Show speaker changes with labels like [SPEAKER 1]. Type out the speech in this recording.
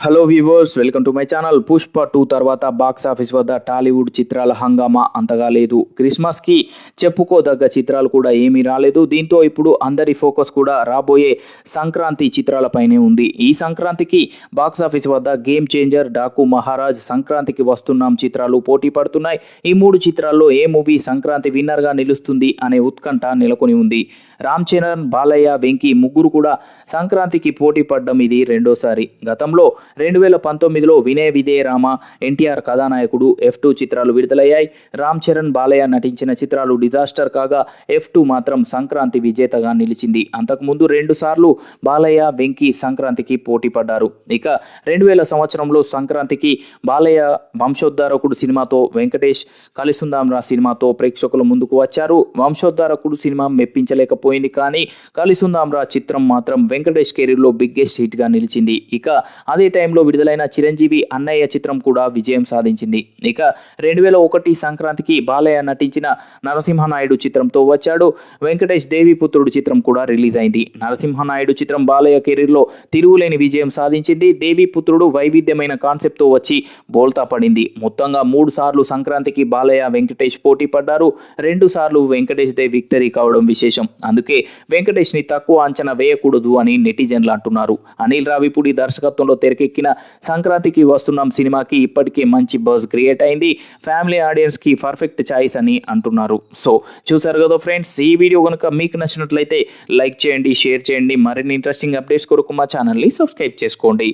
[SPEAKER 1] Hello viewers welcome to my channel Pushpa two తర్వాత box office వద్ద టాలీవుడ్ చిత్రాల హంగామా అంతగా లేదు క్రిస్మస్కి చెప్పుకోదగ్గ చిత్రాలు కూడా ఏమీ రాలేదు దీంతో ఇప్పుడు అందరి ఫోకస్ కూడా రాబోయే సంక్రాంతి చిత్రాలపైనే ఉంది ఈ సంక్రాంతికి బాక్స్ ఆఫీస్ వద్ద గేమ్ చేంజర్ డాకు మహారాజ్ సంక్రాంతికి వస్తున్నాం చిత్రాలు పోటీ పడుతున్నాయి ఈ మూడు చిత్రాల్లో ఏ మూవీ సంక్రాంతి విన్నర్గా నిలుస్తుంది అనే ఉత్కంఠ నెలకొని ఉంది రామ్ చరణ్ బాలయ్య వెంకీ ముగ్గురు కూడా సంక్రాంతికి పోటీ పడ్డం ఇది రెండోసారి గతంలో రెండు వేల పంతొమ్మిదిలో వినయ విదే రామ ఎన్టీఆర్ కథానాయకుడు ఎఫ్ టూ చిత్రాలు విడుదలయ్యాయి. రామ్ చరణ్ బాలయ్య నటించిన చిత్రాలు డిజాస్టర్ కాగా ఎఫ్ టూ మాత్రం సంక్రాంతి విజేతగా నిలిచింది. అంతకుముందు రెండుసార్లు బాలయ్య వెంకీ సంక్రాంతికి పోటీ పడ్డారు. ఇక రెండు వేల సంవత్సరంలో సంక్రాంతికి బాలయ్య వంశోద్ధారకుడు సినిమాతో వెంకటేష్ కలిసుందాంరా సినిమాతో ప్రేక్షకుల ముందుకు వచ్చారు. వంశోద్ధారకుడు సినిమా మెప్పించలేకపోయింది కానీ కలిసుందాంరా చిత్రం మాత్రం వెంకటేష్ కెరీర్లో బిగ్గెస్ట్ హిట్గా నిలిచింది. ఇక అదే టైంలో విడుదలైన చిరంజీవి అన్నయ్య చిత్రం కూడా విజయం సాధించింది. ఇక రెండు వేల ఒకటి సంక్రాంతికి బాలయ్య నటించిన నరసింహనాయుడు చిత్రంతో వచ్చాడు. వెంకటేష్ దేవి పుత్రుడు చిత్రం కూడా రిలీజ్ అయింది. నరసింహనాయుడు చిత్రం బాలయ్య కెరీర్లో తిరుగులేని విజయం సాధించింది. దేవి పుత్రుడు వైవిధ్యమైన కాన్సెప్ట్తో వచ్చి బోల్తా పడింది. మొత్తంగా మూడు సార్లు సంక్రాంతికి బాలయ్య వెంకటేష్ పోటీ పడ్డారు. రెండు సార్లు వెంకటేష్ దే విక్టరీ కావడం విశేషం. అందుకే వెంకటేష్ని తక్కువ అంచనా వేయకూడదు అని నెటిజన్లు అంటున్నారు. అనిల్ రావిపూడి దర్శకత్వంలో తెరకెక్కిన సంక్రాంతికి వస్తున్నాం. సినిమాకి ఇప్పటికే మంచి బజ్ క్రియేట్ అయింది. ఫ్యామిలీ ఆడియన్స్కి పర్ఫెక్ట్ చాయిస్ అని అంటున్నారు. సో చూసారు కదా ఫ్రెండ్స్ ఈ వీడియో కనుక మీకు నచ్చినట్లయితే లైక్ చేయండి షేర్ చేయండి. మరిన్ని ఇంట్రెస్టింగ్ అప్డేట్స్ కొరకు మా ఛానల్ని సబ్స్క్రైబ్ చేసుకోండి.